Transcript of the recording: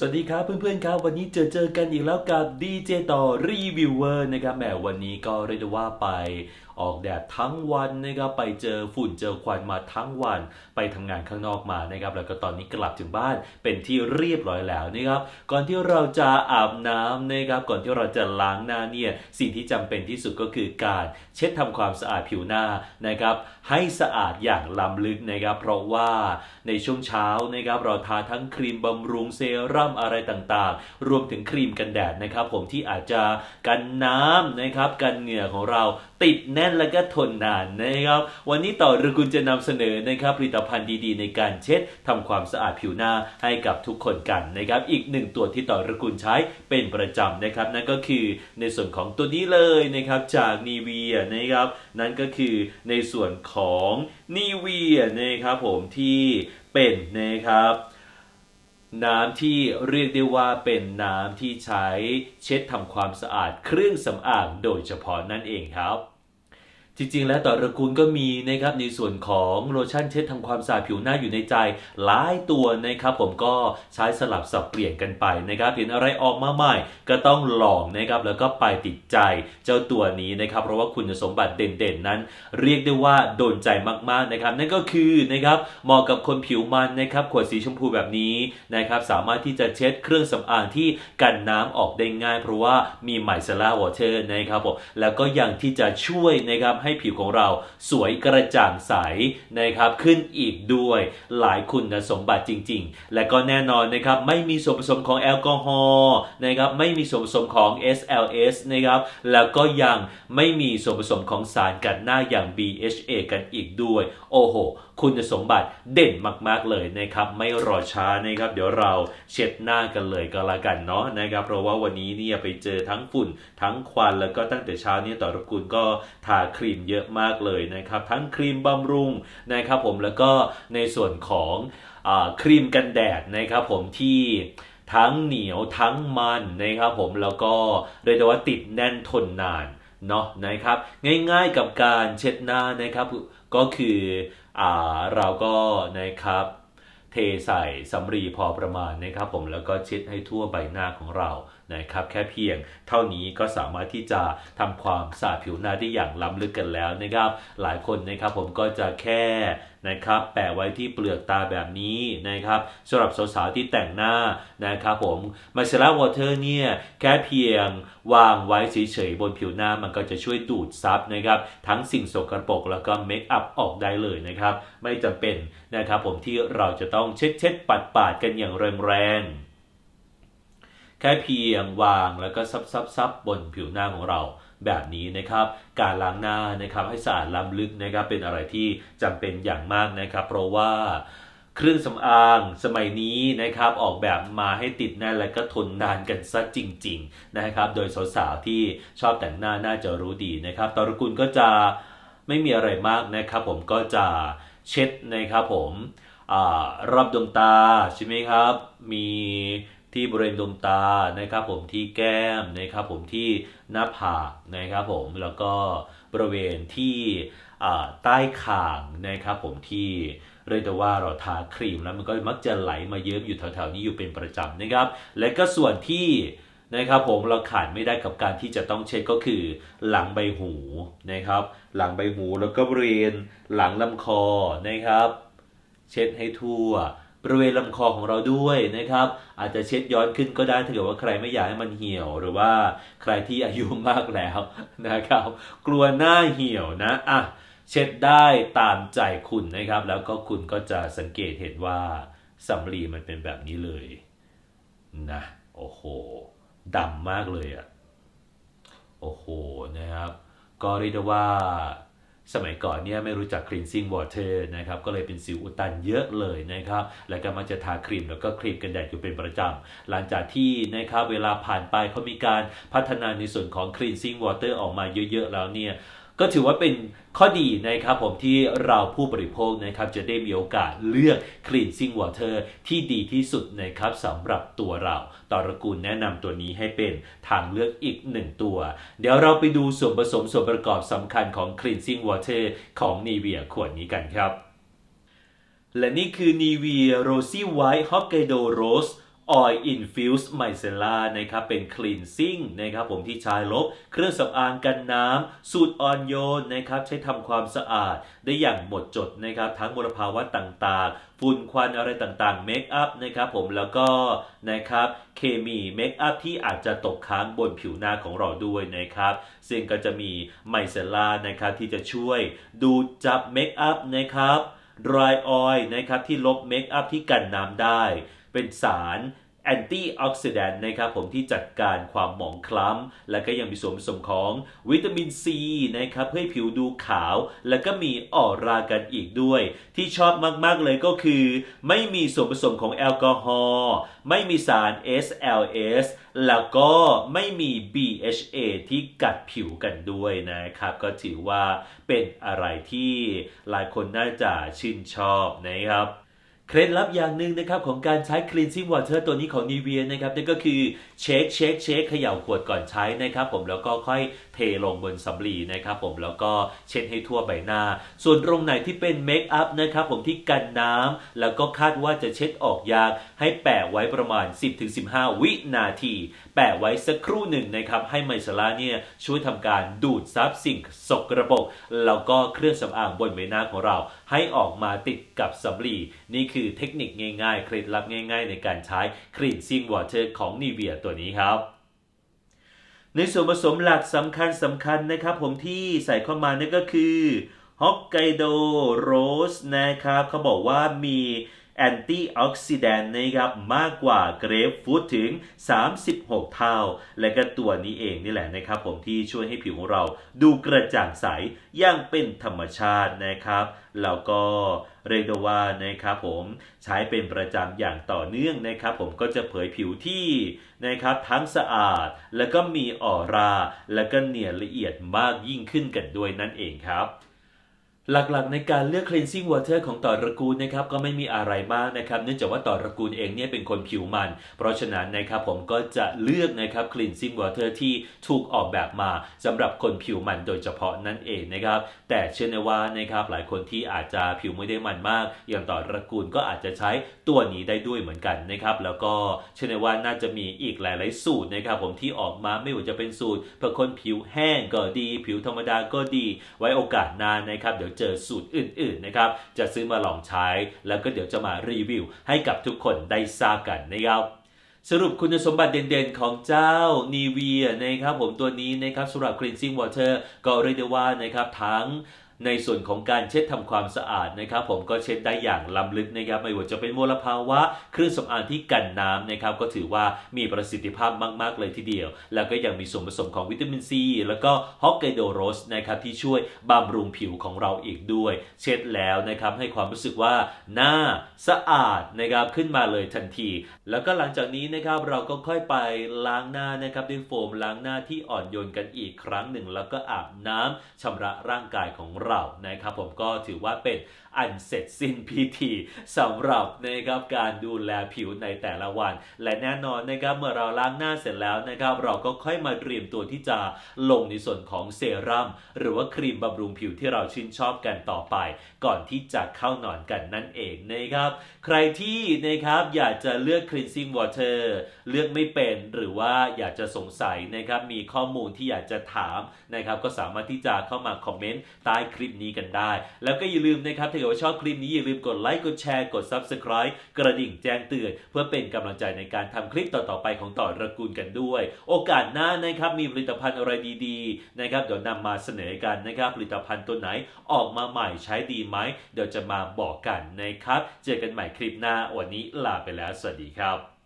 สวัสดีครับเพื่อนๆครับ วันนี้เจอเจอกันอีกแล้วกับดีเจต่อรีวิวเวอร์นะครับแหมวันนี้ก็เรียกว่าไป ออกแดดทั้งวันนะครับไปเจอฝุ่นเจอควันมาทั้งวัน ไปทำงานข้างนอกมานะครับแล้วก็ตอนนี้กลับถึงบ้านเป็นที่เรียบร้อยแล้วนะครับก่อนที่เราจะอาบน้ำนะครับก่อนที่เราจะล้างหน้าเนี่ยสิ่งที่จำเป็นที่สุดก็คือการเช็ดทำความสะอาดผิวหน้านะครับให้สะอาดอย่างล้ำลึกนะครับ เพราะว่าในช่วงเช้านะครับเราทาทั้งครีมบำรุงเซรั่มอะไรต่างๆ รวมถึงครีมกันแดดนะครับ ผมที่อาจจะกันน้ำนะครับกันเหงื่อของเราติดแน่นและก็ทนนานนะครับ วันนี้ต่อฤกุลจะนำเสนอนะครับผลิตภัณฑ์ดีๆ ในการเช็ดทำความสะอาดผิวหน้าให้กับทุกคนกันนะครับอีกหนึ่งตัวที่ต่อฤกุลใช้เป็นประจำนะครับ นั่นก็คือในส่วนของตัวนี้เลยนะครับจากนีเวียนะครับ นั่นก็คือในส่วนของนีเวียนะครับผมที่เป็นนะครับน้ำที่เรียกได้ว่าเป็นน้ำที่ใช้เช็ดทำความสะอาดเครื่องสำอางโดยเฉพาะนั่นเองครับ จริง ๆ แล้วต่อระกูลก็มีนะครับในส่วนของโลชั่นเช็ดทำความสะอาดผิวหน้าอยู่ในใจหลายตัวนะครับ ผมก็ใช้สลับสับเปลี่ยนกันไปนะครับเห็นอะไรออกมาใหม่ ก็ต้องลองนะครับแล้วก็ไปติดใจเจ้าตัวนี้นะครับ เพราะว่าคุณสมบัติเด่นๆนั้น เรียกได้ว่าโดนใจมากๆนะครับ นั่นก็คือนะครับเหมาะกับคนผิวมันนะครับขวดสีชมพูแบบนี้นะครับสามารถที่จะเช็ดเครื่องสำอางที่กันน้ำออกได้ง่าย เพราะว่ามีไมเซล่าวอเตอร์นะครับผมแล้วก็ยังที่จะช่วยนะครับใให้ผิวของเราสวยกระจ่างใสนะครับขึ้นอีกด้วยหลายคุณสมบัติจริง ๆ และก็แน่นอนนะครับไม่มีส่วนผสมของแอลกอฮอล์นะครับไม่มีส่วนผสมของ SLS นะครับแล้วก็ยังไม่มีส่วนผสมของสารกันหน้าอย่าง BHA กันอีกด้วย โอ้โห คุณสมบัติเด่นมากๆเลยนะครับ ไม่รอช้านะครับ เดี๋ยวเราเช็ดหน้ากันเลยก็แล้วกันเนาะนะครับ เพราะว่าวันนี้เนี่ยไปเจอทั้งฝุ่นทั้งควันแล้วก็ตั้งแต่เช้านี่ต่อรกุลก็ทาครีมเยอะมากเลยนะครับ ทั้งครีมบำรุงนะครับผมแล้วก็ในส่วนของอครีมกันแดดนะครับผมที่ทั้งเหนียวทั้งมันนะครับผมแล้วก็เรียกได้ว่าติดแน่นทนนานเนาะนะครับ ง่ายๆกับการเช็ดหน้านะครับ ก็คืออ่าเราก็นะครับเทใส่สำลีพอประมาณนะครับผมแล้วก็เช็ดให้ทั่วใบหน้าของเรา นะครับแค่เพียงเท่านี้ก็สามารถที่จะทำความสะอาดผิวหน้าได้อย่างล้ำลึกกันแล้วนะครับหลายคนนะครับผมก็จะแค่นะครับแปะไว้ที่เปลือกตาแบบนี้นะครับสำหรับสาวๆที่แต่งหน้านะครับผมมาเซล่าวอเตอร์เนี่ยแค่เพียงวางไว้เฉยๆบนผิวหน้ามันก็จะช่วยดูดซับนะครับทั้งสิ่งสกปรกแล้วก็เมคอัพออกได้เลยนะครับไม่จำเป็นนะครับผมที่เราจะต้องเช็ดเช็ดปัดปาดๆกันอย่างแรงๆ แค่เพียงวางแล้วก็ซับซับซับบนผิวหน้าของเราแบบนี้นะครับ การล้างหน้านะครับให้สะอาดล้ำลึกนะครับเป็นอะไรที่จำเป็นอย่างมากนะครับ เพราะว่าเครื่องสำอางสมัยนี้นะครับออกแบบมาให้ติดแน่นและก็ทนนานกันซะจริง ๆนะครับ โดยสาวๆที่ชอบแต่งหน้าน่าจะรู้ดีนะครับตอรกุลก็จะไม่มีอะไรมากนะครับ ผมก็จะเช็ดนะครับผมอารอบดวงตาใช่ไหมครับ มี ที่บริเวณดวงตานะครับผมที่แก้มนะครับผมที่หน้าผากนะครับผมแล้วก็บริเวณที่ใต้คางนะครับผมที่เรียกได้ว่าเราทาครีมแล้วมันก็มักจะไหลมาเยิ้มอยู่แถวๆนี้อยู่เป็นประจำนะครับ และก็ส่วนที่นะครับผมเราขาดไม่ได้กับการที่จะต้องเช็ดก็คือหลังใบหูนะครับ หลังใบหูแล้วก็บริเวณหลังลำคอนะครับ เช็ดให้ทั่ว บริเวณลำคอของเราด้วยนะครับ อาจจะเช็ดย้อนขึ้นก็ได้ถ้าเกิดว่าใครไม่อยากให้มันเหี่ยว หรือว่าใครที่อายุมากแล้วนะครับ กลัวหน้าเหี่ยวนะอะเช็ดได้ตามใจคุณนะครับ แล้วก็คุณก็จะสังเกตเห็นว่าสำลีมันเป็นแบบนี้เลยนะโอ้โหดำมากเลยอะโอ้โหนะครับ ก็เรียกว่า สมัยก่อนเนี่ยไม่รู้จัก cleansing water นะครับก็เลยเป็นสิวอุดตันเยอะเลยนะครับแล้วก็มักจะทาครีมแล้วก็ครีมกันแดดอยู่เป็นประจำหลังจากที่นะครับเวลาผ่านไปเขามีการพัฒนาในส่วนของ cleansing water ออกมาเยอะๆแล้วเนี่ย ก็ถือว่าเป็นข้อดีนะครับผมที่เราผู้บริโภคนะครับจะได้มีโอกาสเลือก cleansing water ที่ดีที่สุดนะครับสำหรับตัวเราตอระกูลแนะนำตัวนี้ให้เป็นทางเลือกอีกหนึ่งตัว เดี๋ยวเราไปดูส่วนผสมส่วนประกอบสำคัญของ cleansing water ของ Nivea ขวดนี้กันครับ และนี่คือ Nivea Rosy White Hokkaido Rose Oil Infused Micellar นะครับเป็น Cleansing นะครับผมที่ใช้ลบเครื่องสำอางกันน้ำ สูตรอ่อนโยนนะครับใช้ทำความสะอาดได้อย่างหมดจดนะครับทั้งมลภาวะต่างๆ ฝุ่นควันอะไรต่างๆเมคอัพนะครับผมแล้วก็นะครับเคมีเมคอัพที่อาจจะตกค้างบนผิวหน้าของเราด้วยนะครับซึ่งก็จะมีไมเซล่านะครับที่จะช่วยดูดจับเมคอัพนะครับ dry oil นะครับที่ลบเมคอัพที่กันน้ำได้ เป็นสารแอนตี้ออกซิแดนต์นะครับผมที่จัดการความหมองคล้ำ และก็ยังมีส่วนผสมของวิตามินซีนะครับเพื่อให้ผิวดูขาว แล้วก็มีออรากันอีกด้วย ที่ชอบมาก ๆ เลยก็คือ ไม่มีส่วนผสมของแอลกอฮอล์ไม่มีสาร SLS แล้วก็ไม่มี BHA ที่กัดผิวกันด้วยนะครับ ก็ถือว่าเป็นอะไรที่หลายคนน่าจะชื่นชอบนะครับ เคล็ดลับอย่างหนึ่งนะครับของการใช้ cleansing water ตัวนี้ของ Nivea นะครับนั่นก็คือเช็คเช็คเช็คเขย่าขวดก่อนใช้นะครับผมแล้วก็ค่อยเทลงบนสำลีนะครับผมแล้วก็เช็ดให้ทั่วใบหน้า ส่วนตรงไหนที่เป็นเมคอัพนะครับผมที่กันน้ำแล้วก็คาดว่าจะเช็ดออกยากให้แปะไว้ประมาณ 10-15 วินาที แปะไว้สักครู่หนึ่งนะครับให้ไมซาร่าเนี่ยช่วยทำการดูดซับสิ่งสกระปรกแล้วก็เครื่องสำอางบนใบหน้าของเรา ให้ออกมาติดกับสำลีนี่คือเทคนิคง่ายๆ เคล็ดลับง่าย ๆ ในการใช้ cleansing water ของ Nivea ตัวนี้ครับในส่วนผสมหลักสำคัญสำคัญนะครับ ผมที่ใส่เข้ามานั่นก็คือฮอกไกโดโรสนะครับเขาบอกว่ามีแอนตี้ออกซิแดนต์นะครับมากกว่าเกรฟฟรุตถึง 36 เท่า และก็ตัวนี้เองนี่แหละนะครับผมที่ช่วยให้ผิวของเราดูกระจ่างใสอย่างเป็นธรรมชาตินะครับ แล้วก็ เรียกได้ว่านะครับผมใช้เป็นประจำอย่างต่อเนื่องนะครับ ผมก็จะเผยผิวที่นะครับทั้งสะอาด แล้วก็มีออร่า แล้วก็เนียนละเอียดมากยิ่งขึ้นกันด้วยนั่นเองครับ หลักๆ ในการเลือก cleansing water ของต่อระกูลนะครับก็ไม่มีอะไรมากนะครับเนื่องจากว่าต่อระกูลเองเนี่ยเป็นคนผิวมัน เพราะฉะนั้นนะครับผมก็จะเลือกนะครับ cleansing water ที่ถูกออกแบบมาสำหรับคนผิวมันโดยเฉพาะนั่นเองนะครับแต่เชื่อในว่านะครับหลายคนที่อาจจะผิวไม่ได้มันมาก อย่างต่อระกูลก็อาจจะใช้ตัวนี้ได้ด้วยเหมือนกันนะครับแล้วก็เชื่อในว่าน่าจะมีอีกหลาย ๆ สูตรนะครับผมที่ออกมาไม่ว่าจะเป็นสูตรเพื่อคนผิวแห้งก็ดี ผิวธรรมดาก็ดี ไว้โอกาสหน้านะครับเดี๋ยวเจอสูตรอื่นๆนะครับ จะซื้อมาลองใช้ แล้วก็เดี๋ยวจะมารีวิว ให้กับทุกคนได้ทราบกันนะครับสรุปคุณสมบัติเด่นๆของเจ้านีเวียนะครับผมตัวนี้นะครับสำหรับ cleansing water ก็เรียกได้ว่านะครับทั้ง ในส่วนของการเช็ดทำความสะอาดนะครับ ผมก็เช็ดได้อย่างล้ำลึกนะครับ ไม่ว่าจะเป็นมลภาวะ เครื่องสำอางที่กันน้ำนะครับ ก็ถือว่ามีประสิทธิภาพมาก ๆ เลยทีเดียว แล้วก็ยังมีส่วนผสมของวิตามินซีแล้วก็ฮอกไกโดโรสนะครับที่ช่วยบำรุงผิวของเราอีกด้วย เช็ดแล้วนะครับให้ความรู้สึกว่าหน้าสะอาดนะครับขึ้นมาเลยทันที แล้วก็หลังจากนี้นะครับเราก็ค่อยไปล้างหน้านะครับด้วยโฟมล้างหน้าที่อ่อนโยนกันอีกครั้งหนึ่ง แล้วก็อาบน้ำชำระร่างกายของเรานะครับผมก็ถือว่าเป็นอันเสร็จสิ้นพิธีสำหรับนะครับการดูแลผิวในแต่ละวัน และแน่นอนนะครับเมื่อเราล้างหน้าเสร็จแล้วนะครับ เราก็ค่อยมาเตรียมตัวที่จะลงในส่วนของเซรั่มหรือว่าครีมบำรุงผิวที่เราชื่นชอบกันต่อไป ก่อนที่จะเข้านอนกันนั่นเองนะครับ ใครที่นะครับอยากจะเลือก cleansing water เลือกไม่เป็นหรือว่าอยากจะสงสัยนะครับมีข้อมูลที่อยากจะถามนะครับ ก็สามารถที่จะเข้ามาคอมเมนต์ใต้คลิปนี้กันได้ แล้วก็อย่าลืมนะครับถ้าเกิดว่าชอบคลิปนี้อย่าลืมกดไลค์กดแชร์กด subscribe กระดิ่งแจ้งเตือนเพื่อเป็นกำลังใจในการทำคลิปต่อๆไปของต่อระกูลกันด้วย โอกาสหน้านะครับมีผลิตภัณฑ์อะไรดีๆนะครับเดี๋ยวนำมาเสนอกันนะครับผลิตภัณฑ์ตัวไหนออกมาใหม่ใช้ดีไหมเดี๋ยวจะมาบอกกันนะครับ เจอกันใหม่คลิปหน้าวันนี้ลาไปแล้ว สวัสดีครับ